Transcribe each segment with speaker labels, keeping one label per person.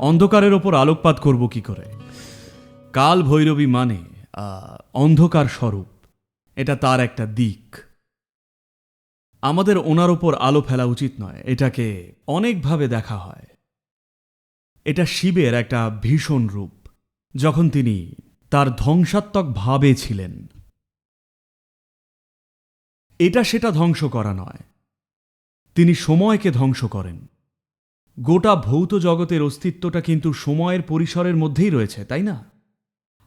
Speaker 1: অন্ধকারের ওপর আলোকপাত করব কি করে? কাল ভৈরবী মানে অন্ধকার স্বরূপ। এটা তার একটা দিক। আমাদের ওনার ওপর আলো ফেলা উচিত নয়, এটাকে অনেকভাবে দেখা হয়। এটা শিবের একটা ভীষণ রূপ, যখন তিনি তার ধ্বংসাত্মক ভাবে ছিলেন। এটা সেটা ধ্বংস করা নয়। তিনি সময়কে ধ্বংস করেন। গোটা ভৌত জগতের অস্তিত্বটা কিন্তু সময়ের পরিসরের মধ্যেই রয়েছে, তাই না?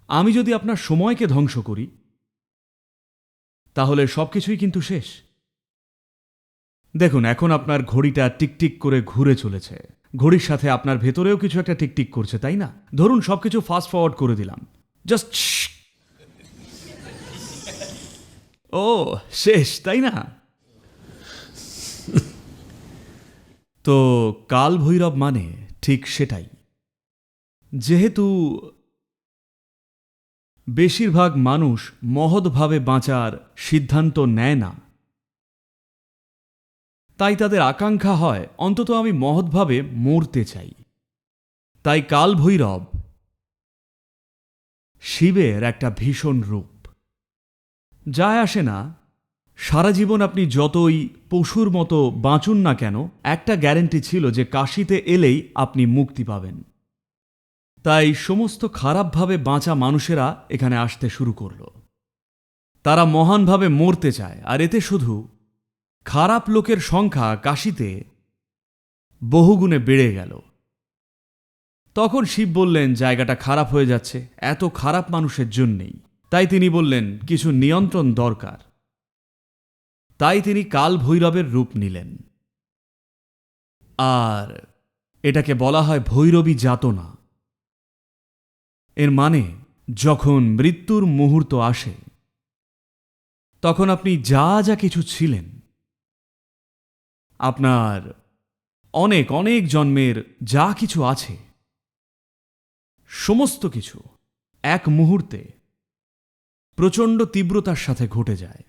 Speaker 1: আমি যদি আপনার সময়কে ধ্বংস করি, তাহলে সবকিছুই কিন্তু শেষ। দেখুন, এখন আপনার ঘড়িটা টিকটিক করে ঘুরে চলেছে। ঘড়ির সাথে আপনার ভেতরেও কিছু একটা টিকটিক করছে, তাই না? ধরুন, সবকিছু ফাস্ট ফরওয়ার্ড করে দিলাম। জাস্ট ও, শেষ, তাই না? তো কাল ভৈরব মানে ঠিক সেটাই। যেহেতু বেশিরভাগ মানুষ মহৎভাবে বাঁচার সিদ্ধান্ত নেয় না, তাই তাদের আকাঙ্ক্ষা হয়, অন্তত আমি মহৎভাবে মরতে চাই। তাই কাল ভৈরব শিবের একটা ভীষণ রূপ। যায় আসে না সারা জীবন আপনি যতই পশুর মতো বাঁচুন না কেন, একটা গ্যারেন্টি ছিল যে কাশিতে এলেই আপনি মুক্তি পাবেন। তাই সমস্ত খারাপভাবে বাঁচা মানুষেরা এখানে আসতে শুরু করল। তারা মহানভাবে মরতে চায়, আর এতে শুধু খারাপ লোকের সংখ্যা কাশিতে বহুগুণে বেড়ে গেল। তখন শিব বললেন, জায়গাটা খারাপ হয়ে যাচ্ছে, এত খারাপ মানুষের জন্যেই। তাই তিনি বললেন, কিছু নিয়ন্ত্রণ দরকার। তাই তিনি কাল ভৈরবের রূপ নিলেন। আর এটাকে বলা হয় ভৈরবী যাতনা। এর মানে যখন মৃত্যুর মুহূর্ত আসে, তখন আপনি যা যা কিছু ছিলেন, আপনার অনেক অনেক জন্মের যা কিছু আছে, সমস্ত কিছু এক মুহূর্তে প্রচণ্ড তীব্রতার সাথে ঘটে যায়।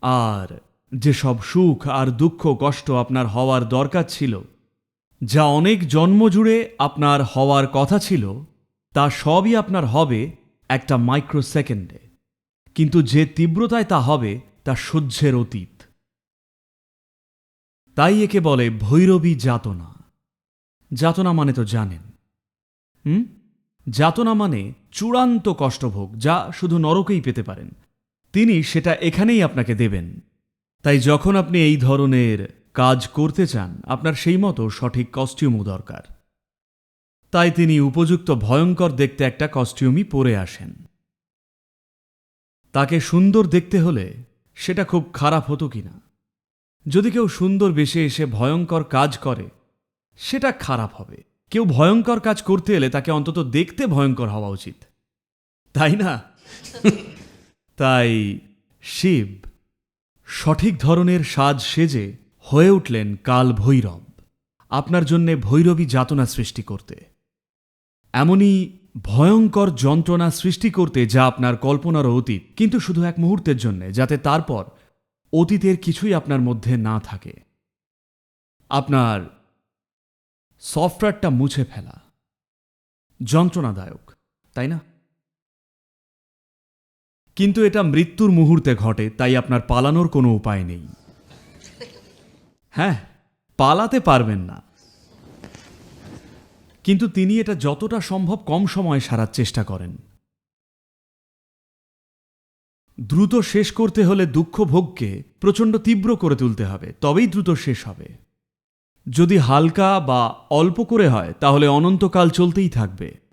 Speaker 1: আর যেসব সুখ আর দুঃখ কষ্ট আপনার হওয়ার দরকার ছিল, যা অনেক জন্ম জুড়ে আপনার হওয়ার কথা ছিল, তা সবই আপনার হবে একটা মাইক্রো সেকেন্ডে কিন্তু যে তীব্রতায় তা হবে, তা সহ্যের অতীত। তাই একে বলে ভৈরবী যাতনা। যাতনা মানে তো জানেন। হুম? যাতনা মানে চূড়ান্ত কষ্টভোগ, যা শুধু নরকেই পেতে পারেন। তিনি সেটা এখানেই আপনাকে দেবেন। তাই যখন আপনি এই ধরনের কাজ করতে চান, আপনার সেই মতো সঠিক কস্টিউমও দরকার। তাই তিনি উপযুক্ত ভয়ঙ্কর দেখতে একটা কস্টিউমই পরে আসেন। তাকে সুন্দর দেখতে হলে সেটা খুব খারাপ হতো কিনা। যদি কেউ সুন্দর বেশে এসে ভয়ঙ্কর কাজ করে, সেটা খারাপ হবে। কেউ ভয়ঙ্কর কাজ করতে এলে তাকে অন্তত দেখতে ভয়ঙ্কর হওয়া উচিত। তাই না? তাই শিব সঠিক ধরনের সাজ সেজে হয়ে উঠলেন কাল ভৈরব আপনার জন্যে ভৈরবী যাতনা সৃষ্টি করতে। এমনই ভয়ঙ্কর যন্ত্রণা সৃষ্টি করতে যা আপনার কল্পনারও অতীত, কিন্তু শুধু এক মুহূর্তের জন্য, যাতে তারপর অতীতের কিছুই আপনার মধ্যে না থাকে। আপনার সফটওয়্যারটা মুছে ফেলা। যন্ত্রণাদায়ক, তাই না? কিন্তু এটা মৃত্যুর মুহূর্তে ঘটে, তাই আপনার পালানোর কোনো উপায় নেই। হ্যাঁ পালাতে পারবেন না। কিন্তু তিনি এটা যতটা সম্ভব কম সময়ে সারার চেষ্টা করেন। দ্রুত শেষ করতে হলে দুঃখ ভোগকে প্রচণ্ড তীব্র করে তুলতে হবে, তবেই দ্রুত শেষ হবে। যদি হালকা বা অল্প করে হয়, তাহলে অনন্তকাল চলতেই থাকবে।